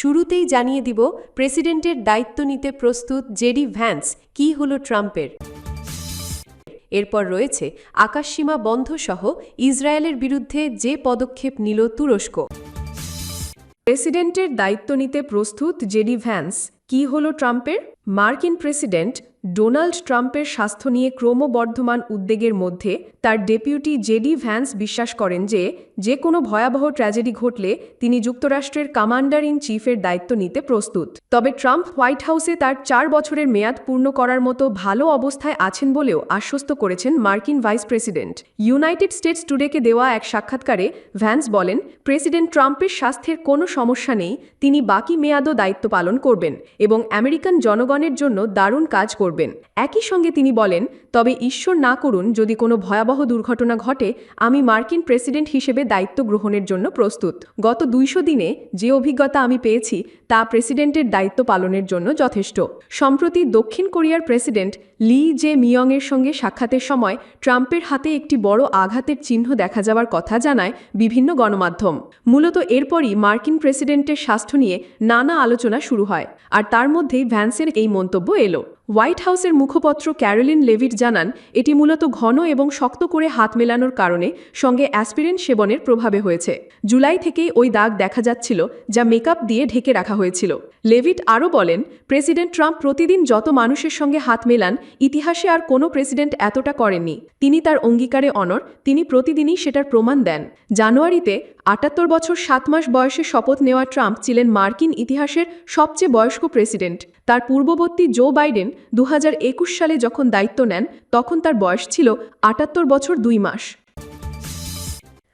শুরুতেই জানিয়ে দিব, প্রেসিডেন্টের দায়িত্ব নিতে প্রস্তুত জেডি ভ্যান্স, কি হল ট্রাম্পের? এরপর রয়েছে, আকাশসীমা বন্ধ সহ ইসরায়েলের বিরুদ্ধে যে পদক্ষেপ নিল তুরস্ক। প্রেসিডেন্টের দায়িত্ব নিতে প্রস্তুত জেডি ভ্যান্স, কি হল ট্রাম্পের? মার্কিন প্রেসিডেন্ট ডোনাল্ড ট্রাম্পের স্বাস্থ্য নিয়ে ক্রমবর্ধমান উদ্বেগের মধ্যে, তার ডেপুটি জেডি ভ্যান্স বিশ্বাস করেন যে যে কোনো ভয়াবহ ট্র্যাজেডি ঘটলে তিনি যুক্তরাষ্ট্রের কমান্ডার ইন চিফের দায়িত্ব নিতে প্রস্তুত। তবে ট্রাম্প হোয়াইট হাউসে তার চার বছরের মেয়াদ পূর্ণ করার মতো ভালো অবস্থায় আছেন বলেও আশ্বস্ত করেছেন মার্কিন ভাইস প্রেসিডেন্ট। ইউনাইটেড স্টেটস টুডেকে দেওয়া এক সাক্ষাৎকারে ভ্যান্স বলেন, প্রেসিডেন্ট ট্রাম্পের স্বাস্থ্যের কোনো সমস্যা নেই, তিনি বাকি মেয়াদও দায়িত্ব পালন করবেন এবং আমেরিকান জনগণের জন্য দারুণ কাজ করবেন। একই সঙ্গে তিনি বলেন, তবে ঈশ্বর না করুন যদি কোনো ভয়াবহ দুর্ঘটনা ঘটে, আমি মার্কিন প্রেসিডেন্ট হিসেবে দায়িত্ব গ্রহণের জন্য প্রস্তুত। গত দুইশো দিনে যে অভিজ্ঞতা আমি পেয়েছি, তা প্রেসিডেন্টের দায়িত্ব পালনের জন্য যথেষ্ট। সম্প্রতি দক্ষিণ কোরিয়ার প্রেসিডেন্ট লি জে মিয়ংয়ের সঙ্গে সাক্ষাতের সময় ট্রাম্পের হাতে একটি বড় আঘাতের চিহ্ন দেখা যাওয়ার কথা জানায় বিভিন্ন গণমাধ্যম। মূলত এরপরই মার্কিন প্রেসিডেন্টের স্বাস্থ্য নিয়ে নানা আলোচনা শুরু হয়, আর তার মধ্যেই ভ্যান্সের এই মন্তব্য এলো। হোয়াইট হাউসের মুখপত্র ক্যারোলিন লেভিট জানান, এটি মূলত ঘন এবং শক্ত করে হাত মেলানোর কারণে সঙ্গে অ্যাসপিরিন সেবনের প্রভাবে হয়েছে। জুলাই থেকেই ওই দাগ দেখা যাচ্ছিল, যা মেকআপ দিয়ে ঢেকে রাখা হয়েছিল। লেভিট আরও বলেন, প্রেসিডেন্ট ট্রাম্প প্রতিদিন যত মানুষের সঙ্গে হাত মেলান, ইতিহাসে আর কোনো প্রেসিডেন্ট এতটা করেননি। তিনি তার অঙ্গীকারে অনর তিনি প্রতিদিনই সেটার প্রমাণ দেন। জানুয়ারিতে, আটাত্তর বছর সাত মাস বয়সে শপথ নেওয়া ট্রাম্প ছিলেন মার্কিন ইতিহাসের সবচেয়ে বয়স্ক প্রেসিডেন্ট। তার পূর্ববর্তী জো বাইডেন দু হাজার একুশ সালে যখন দায়িত্ব নেন, তখন তার বয়স ছিল আটাত্তর বছর দুই মাস।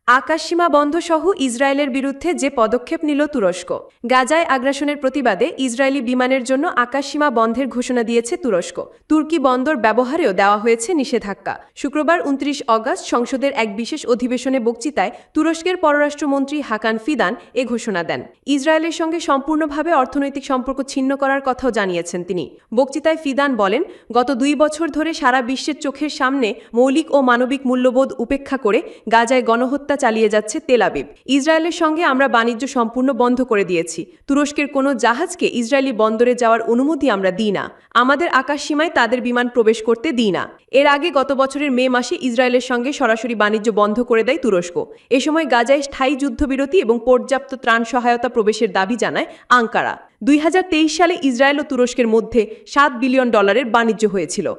আকাশসীমা বন্ধ সহ ইসরায়েলের বিরুদ্ধে যে পদক্ষেপ নিল তুরস্ক। গাজায় আগ্রাসনের প্রতিবাদে ইসরায়েলি বিমানের জন্য আকাশসীমা বন্ধের ঘোষণা দিয়েছে তুরস্ক। তুর্কি বন্দর ব্যবহারেও দেওয়া হয়েছে নিষেধাজ্ঞা। শুক্রবার উনত্রিশ অগস্ট সংসদের এক বিশেষ অধিবেশনে বক্তৃতায় তুরস্কের পররাষ্ট্রমন্ত্রী হাকান ফিদান এ ঘোষণা দেন। ইসরায়েলের সঙ্গে সম্পূর্ণভাবে অর্থনৈতিক সম্পর্ক ছিন্ন করার কথাও জানিয়েছেন তিনি। বক্তৃতায় ফিদান বলেন, গত দুই বছর ধরে সারা বিশ্বের চোখের সামনে মৌলিক ও মানবিক মূল্যবোধ উপেক্ষা করে গাজায় গণহত্যা চালিয়ে যাচ্ছে তেলাবিব ইসরায়েলের সঙ্গে আমরা বাণিজ্য সম্পূর্ণ বন্ধ করে দিয়েছি। তুরস্কের কোনো জাহাজকে ইসরায়েলি বন্দরে যাওয়ার অনুমতি আমরা দিই না। আমাদের আকাশ সীমায় তাদের বিমান প্রবেশ করতে দিই না। এর আগে গত বছরের মে মাসে ইসরায়েলের সঙ্গে সরাসরি বাণিজ্য বন্ধ করে দেয় তুরস্ক। এ সময় গাজায় স্থায়ী যুদ্ধবিরতি এবং পর্যাপ্ত ত্রাণ সহায়তা প্রবেশের দাবি জানায় আঙ্কারা। দুই হাজার তেইশ সালে ইসরায়েল ও তুরস্কের মধ্যে সাত বিলিয়ন ডলারের বাণিজ্য হয়েছিল।